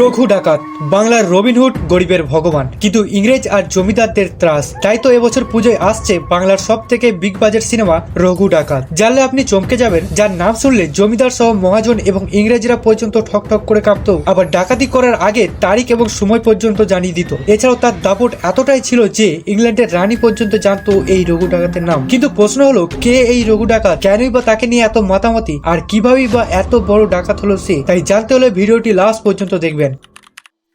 রঘু ডাকাত, বাংলার রবিনহুড গরিবের ভগবান। কিন্তু ইংরেজ আর জমিদারদের ত্রাস, তাই তো এবছর পুজোয় আসছে বাংলার সব থেকে বিগ বাজেট সিনেমা রঘু ডাকাত। জানলে আপনি চমকে যাবেন, যার নাম শুনলে জমিদার সহ মহাজন এবং ইংরেজরা পর্যন্ত ঠক ঠক করে কাঁপত, আবার ডাকাতি করার আগে তারিখ এবং সময় পর্যন্ত জানিয়ে দিত। এছাড়াও তার দাপট এতটাই ছিল যে ইংল্যান্ডের রানী পর্যন্ত জানতো এই রঘু ডাকাতের নাম। কিন্তু প্রশ্ন হলো, কে এই রঘু ডাকাত? কেনই বা তাকে নিয়ে এত মাতামাতি? আর কিভাবেই বা এত বড় ডাকাত হলো সে? তাই জানতে হলে ভিডিওটি লাস্ট পর্যন্ত দেখবেন।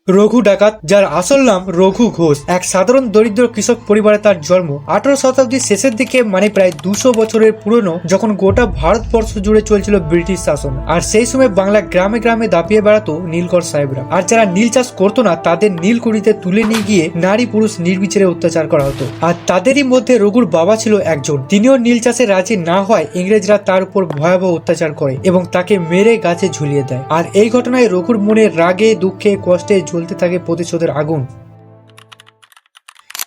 রঘু ডাকাত, যার আসল নাম রঘু ঘোষ। এক সাধারণ দরিদ্র কৃষক পরিবারে তার জন্ম। আঠারো শতাব্দীর শেষের দিকে মানে প্রায় দুশো বছরের পুরনো, যখন গোটা ভারতবর্ষ জুড়ে চলছিল ব্রিটিশ শাসন। আর সেই সময় বাংলা গ্রামে গ্রামে দাপিয়ে বেড়াতো নীলকর সাহেবরা। আর যারা নীল চাষ করতো না, তাদের নীলকুড়িতে তুলে নিয়ে গিয়ে নারী পুরুষ নির্বিচারে অত্যাচার করা হতো। আর তাদেরই মধ্যে রঘুর বাবা ছিল একজন। তিনিও নীল চাষে রাজি না হয় ইংরেজরা তার উপর ভয়াবহ অত্যাচার করে এবং তাকে মেরে গাছে ঝুলিয়ে দেয়। আর এই ঘটনায় রঘুর মনে রাগে, দুঃখে, কষ্টে জ্বলতে থাকে প্রতিশোধের আগুন।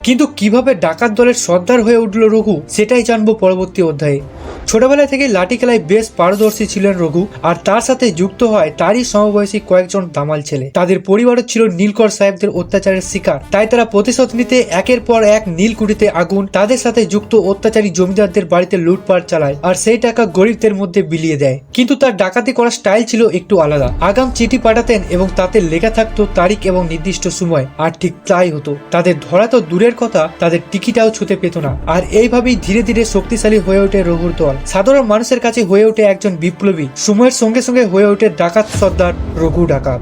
কিন্তু কীভাবে ডাকাত দলের সর্দার হয়ে উঠল রঘু, সেটাই জানব পরবর্তী অধ্যায়ে। ছোটবেলা থেকে লাঠি খেলায় বেশ পারদর্শী ছিলেন রঘু, আর তার সাথে যুক্ত হয় তারই সমবয়সী কয়েকজন দামাল ছেলে। তাদের পরিবারও ছিল নীলকর সাহেবদের অত্যাচারের শিকার। তাই তারা প্রতিশোধ নিতে একের পর এক নীলকুঠিতে আগুন, তাদের সাথে যুক্ত অত্যাচারী জমিদারদের বাড়িতে লুটপাট চালায়, আর সেই টাকা গরিবদের মধ্যে বিলিয়ে দেয়। কিন্তু তার ডাকাতি করার স্টাইল ছিল একটু আলাদা। আগাম চিঠি পাঠাতেন এবং তাতে লেখা থাকতো তারিখ এবং নির্দিষ্ট সময়, আর ঠিক তাই হতো। তাদের ধরা তো দূরের কথা, তাদের টিকিটাও ছুতে পেত না। আর এইভাবেই ধীরে ধীরে শক্তিশালী হয়ে ওঠে রঘুর দল সাধারণ মানুষের কাছে হয়ে ওঠে একজন বিপ্লবী। সময়ের সঙ্গে সঙ্গে হয়ে ওঠে ডাকাত সর্দার রঘু ডাকাত।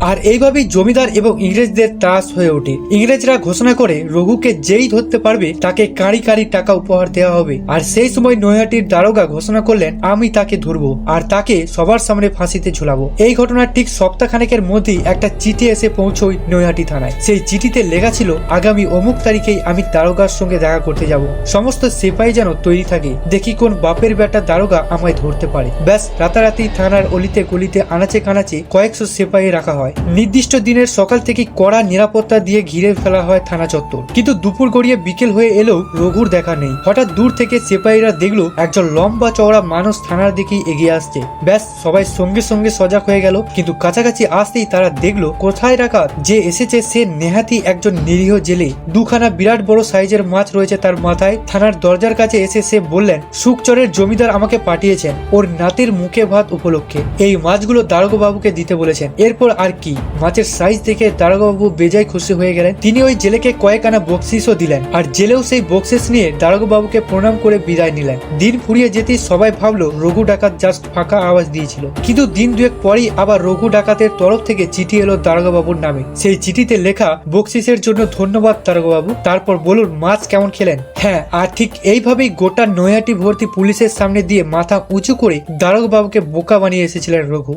আর এইভাবেই জমিদার এবং ইংরেজদের ত্রাস হয়ে ওঠে। ইংরেজরা ঘোষণা করে, রঘুকে যেই ধরতে পারবে, তাকে কাঁড়ি কাঁড়ি টাকা উপহার দেওয়া হবে। আর সেই সময় নৈহাটির দারোগা ঘোষণা করলেন, আমি তাকে ধরবো আর তাকে সবার সামনে ফাঁসিতে ঝুলাবো। এই ঘটনার ঠিক সপ্তাহখানেকের মধ্যেই একটা চিঠি এসে পৌঁছয় নৈহাটি থানায়। সেই চিঠিতে লেখা ছিল, আগামী অমুক তারিখেই আমি দারোগার সঙ্গে দেখা করতে যাব। সমস্ত সেপাই যেন তৈরি থাকে। দেখি কোন বাপের বেটা দারোগা আমায় ধরতে পারে। ব্যাস, রাতারাতি থানার অলিতে গলিতে আনাচে কানাচে কয়েকশো সেপাই রাখা হয়। নির্দিষ্ট দিনের সকাল থেকে কড়া নিরাপত্তা দিয়ে ঘিরে ফেলা হয় থানা চত্বর। কিন্তু দুপুর গড়িয়ে বিকেল হয়ে এলেও রঘুর দেখা নেই। হঠাৎ দূর থেকে সেপাহীরা দেখল একজন লম্বা চওড়া মানুষ থানার দিকেই এগিয়ে আসছে। ব্যাস, সবাই সঙ্গে সঙ্গে সজাগ হয়ে গেল। কিন্তু কাছাকাছি আসতেই তারা দেখল, কোথায় রাখা? যে এসেছে, সে নেহাতি একজন নিরীহ জেলে। দুখানা বিরাট বড় সাইজের মাছ রয়েছে তার মাথায়। থানার দরজার কাছে এসে সে বললেন সুকচরের জমিদার আমাকে পাঠিয়েছেন। ওর নাতির মুখে ভাত উপলক্ষে। এই মাছগুলো দারোগা বাবুকে দিতে বলেছেন। এরপর আর কি? মাছের সাইজ দেখে দারোগাবাবু বেজায় খুশি হয়ে গেলেন। তিনি ওই জেলেকে কয়েক আনা বকশিসও দিলেন আর জেলেও সেই বকশিস নিয়ে দারোগাবাবুকে প্রণাম করে বিদায় নিলেন। দিন ফুরিয়ে যেতেই সবাই ভাবলো, রঘু ডাকাত জাস্ট ফাঁকা আওয়াজ দিয়েছিল। কিন্তু দিন দুয়েক পরেই আবার রঘু ডাকাতের তরফ থেকে চিঠি এলো দারোগাবাবুর নামে। সেই চিঠিতে লেখা, বকশিসের জন্য ধন্যবাদ দারোগাবাবু তারপর বলুন, মাছ কেমন খেলেন? হ্যাঁ আর ঠিক এইভাবেই গোটা নয়াটি ভর্তি পুলিশের সামনে দিয়ে মাথা উঁচু করে দারোগাবাবুকে বোকা বানিয়ে এসেছিলেন রঘু।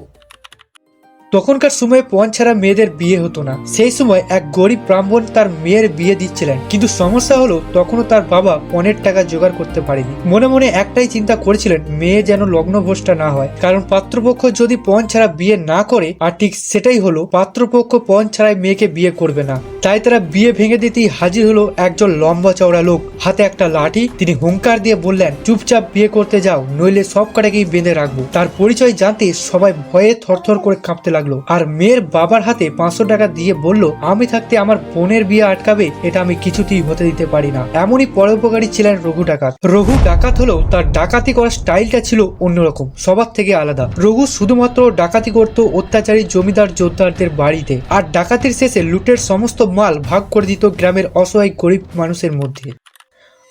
তখনকার সময়ে পণ ছাড়া মেয়েদের বিয়ে হতো না। সেই সময় এক গরিব ব্রাহ্মণ তার মেয়ের বিয়ে দিচ্ছিলেন। কিন্তু সমস্যা হলো, তখনও তার বাবা পণের টাকা জোগাড় করতে পারেনি। মনে মনে একটাই চিন্তা করেছিলেন, মেয়ে যেন লগ্নভ্রষ্টা না হয়। কারণ পাত্রপক্ষ যদি পণ ছাড়া বিয়ে না করে, আর ঠিক সেটাই হলো, পাত্রপক্ষ পণ ছাড়াই মেয়েকে বিয়ে করবে না। তাই তারা বিয়ে ভেঙে দিতেই হাজির হলো একজন লম্বা চওড়া লোক। হাতে একটা লাঠি, তিনি হুঙ্কার দিয়ে বললেন, চুপচাপ বিয়ে করতে যাও, নইলে সব কটাকেই বেঁধে রাখব। তার পরিচয় জানতে সবাই ভয়ে থরথর করে কাঁপতে লাগল। আর মেয়ের বাবার হাতে পাঁচশো টাকা দিয়ে বলল, আমি থাকতে আমার বোনের বিয়ে আটকাবে, এটা আমি কিছুতেই হতে দিতে পারি না। এমনই পরোপকারী ছিলেন রঘু ডাকাত। রঘু ডাকাত হলেও তার ডাকাতি করার স্টাইলটা ছিল অন্যরকম, সবার থেকে আলাদা। রঘু শুধুমাত্র ডাকাতি করত অত্যাচারী জমিদার যোদ্ধারদের বাড়িতে, আর ডাকাতির শেষে লুটের সমস্ত মাল ভাগ করে দিত গ্রামের অসহায় গরিব মানুষের মধ্যে।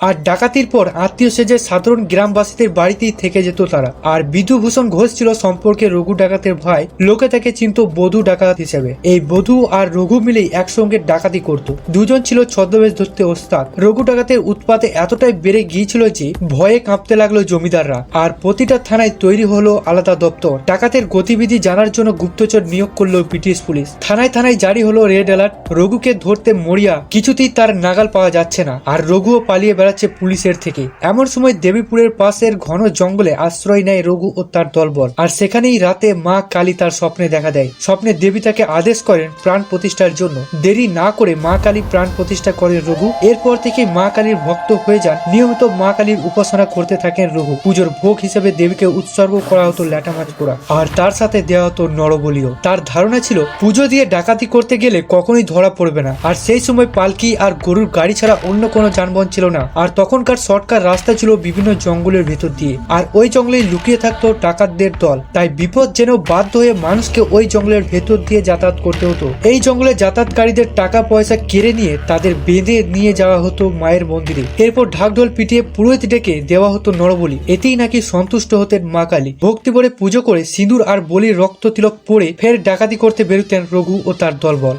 আর ডাকাতির পর আত্মীয় সেজে সাধারণ গ্রামবাসীদের বাড়িতেই থেকে যেত তারা। আর বিধুভূষণ ঘোষ ছিল সম্পর্কে রঘু ডাকাতের ভাই। লোকে তাকে চিনত বধু ডাকাত হিসেবে। এই বধু আর রঘু মিলেই একসঙ্গে ডাকাতি করত। দুজন ছিল ছদ্মবেশ ধরতে ওস্তাদ। রঘু ডাকাতের উৎপাতে এতটাই বেড়ে গিয়েছিল যে ভয়ে কাঁপতে লাগল জমিদাররা। আর প্রতিটা থানায় তৈরি হলো আলাদা দপ্তর। ডাকাতের গতিবিধি জানার জন্য গুপ্তচর নিয়োগ করল ব্রিটিশ পুলিশ। থানায় থানায় জারি হলো রেড অ্যালার্ট। রঘুকে ধরতে মরিয়া কিছুতেই তার নাগাল পাওয়া যাচ্ছে না। আর রঘুও পালিয়ে বেড়াচ্ছে বেড়াচ্ছে পুলিশের থেকে। এমন সময় দেবীপুরের পাশের ঘন জঙ্গলে আশ্রয় নেয় রঘু ও তার দলবল। আর সেখানেই রাতে মা কালী তার স্বপ্নে দেখা দেয়। স্বপ্নে দেবী তাকে আদেশ করেন প্রাণ প্রতিষ্ঠার জন্য। দেরি না করে মা কালী প্রাণ প্রতিষ্ঠা করেন রঘু। এরপর থেকে মা কালীর ভক্ত হয়ে যান। নিয়মিত মা কালীর উপাসনা করতে থাকেন রঘু। পুজোর ভোগ হিসেবে দেবীকে উৎসর্গ করা হতো ল্যাটা মাছ পোড়া। আর তার সাথে দেওয়া হতো নরবলিও। তার ধারণা ছিল, পুজো দিয়ে ডাকাতি করতে গেলে কখনোই ধরা পড়বে না। আর সেই সময় পালকি আর গরুর গাড়ি ছাড়া অন্য কোনো যানবাহন ছিল না। আর তখনকার শর্টকাট রাস্তা ছিল বিভিন্ন জঙ্গলের ভেতর দিয়ে। আর ওই জঙ্গলে লুকিয়ে থাকতো ডাকাতদের দল। তাই বিপদ যেন বাধ্য হয়ে মানুষকে ওই জঙ্গলের ভেতর দিয়ে যাতায়াত করতে হতো। এই জঙ্গলে যাতায়াতকারীদের টাকা পয়সা কেড়ে নিয়ে তাদের বেঁধে নিয়ে যাওয়া হতো মায়ের মন্দিরে। এরপর ঢাকঢোল পিটিয়ে পুরোহিত ডেকে দেওয়া হতো নরবলি। এতেই নাকি সন্তুষ্ট হতেন মা কালী। ভক্তি ভরে পুজো করে সিঁদুর আর বলির রক্ত তিলক পরে ফের ডাকাতি করতে বেরোতেন রঘু ও তার দলবল।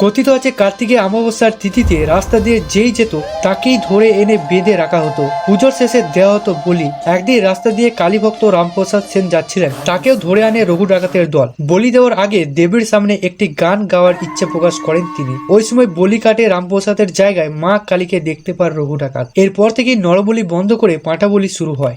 কথিত আছে কার্তিকে অমাবস্যার তিথিতে রাস্তা দিয়ে যেই যেত, তাকেই ধরে এনে বেঁধে রাখা হতো। পুজোর শেষে দেওয়া হতো বলি। একদিন রাস্তা দিয়ে কালীভক্ত রামপ্রসাদ সেন যাচ্ছিলেন। তাকেও ধরে আনে রঘু ডাকাতের দল। বলি দেওয়ার আগে দেবীর সামনে একটি গান গাওয়ার ইচ্ছে প্রকাশ করেন তিনি। ওই সময় বলি কাটে রামপ্রসাদের জায়গায় মা কালীকে দেখতে পার রঘু ডাকাত। এরপর থেকেই নরবলি বন্ধ করে পাঁঠা বলি শুরু হয়।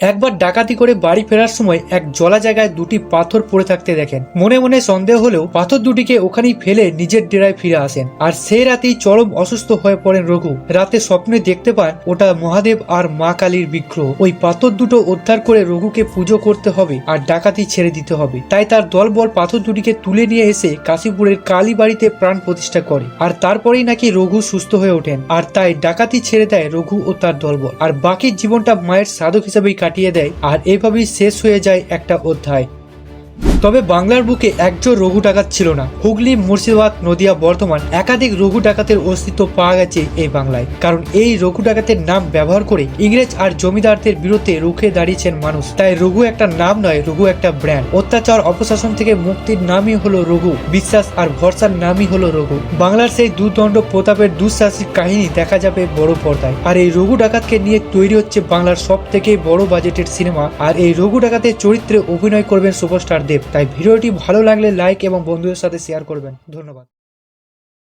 একবার ডাকাতি করে বাড়ি ফেরার সময় এক জলা জায়গায় দুটি পাথর পড়ে থাকতে দেখেন। মনে মনে সন্দেহ হলেও পাথর দুটিকে ওখানেই ফেলে নিজের ডেরায় ফিরে আসেন। আর সেই রাতেই চরম অসুস্থ হয়ে পড়েন রঘু। রাতে স্বপ্নে দেখতে পান ওটা মহাদেব আর মা কালীর বিগ্রহ। ওই পাথর দুটো উদ্ধার করে রঘুকে পুজো করতে হবে আর ডাকাতি ছেড়ে দিতে হবে। তাই তার দলবল পাথর দুটিকে তুলে নিয়ে এসে কাশীপুরের কালী বাড়িতে প্রাণ প্রতিষ্ঠা করে। আর তারপরেই নাকি রঘু সুস্থ হয়ে ওঠেন। আর তাই ডাকাতি ছেড়ে দেয় রঘু ও তার দলবল। আর বাকি জীবনটা মায়ের সাধক হিসেবেই কাটিয়ে দেয়। আর এভাবেই শেষ হয়ে যায় একটা অধ্যায়। তবে বাংলার বুকে একজন রঘু ডাকাত ছিল না। হুগলি, মুর্শিদাবাদ, নদিয়া, বর্ধমান একাধিক রঘু ডাকাতের অস্তিত্ব পাওয়া গেছে এই বাংলায়। কারণ এই রঘু ডাকাতের নাম ব্যবহার করে ইংরেজ আর জমিদারদের বিরুদ্ধে রুখে দাঁড়িয়েছেন মানুষ। তাই রঘু একটা নাম নয়, রঘু একটা ব্র্যান্ড অত্যাচার, অপশাসন থেকে মুক্তির নামই হলো রঘু, বিশ্বাস আর ভরসার নামই হলো রঘু। বাংলার সেই দুদণ্ড প্রতাপের দুঃসাহসিক কাহিনী দেখা যাবে বড় পর্দায়। আর এই রঘু ডাকাতকে নিয়ে তৈরি হচ্ছে বাংলার সব থেকে বড় বাজেটের সিনেমা আর এই রঘু ডাকাতের চরিত্রে অভিনয় করবেন সুপারস্টার দেব। তাই ভিডিওটি ভালো লাগলে লাইক এবং বন্ধুদের সাথে শেয়ার করবেন। ধন্যবাদ।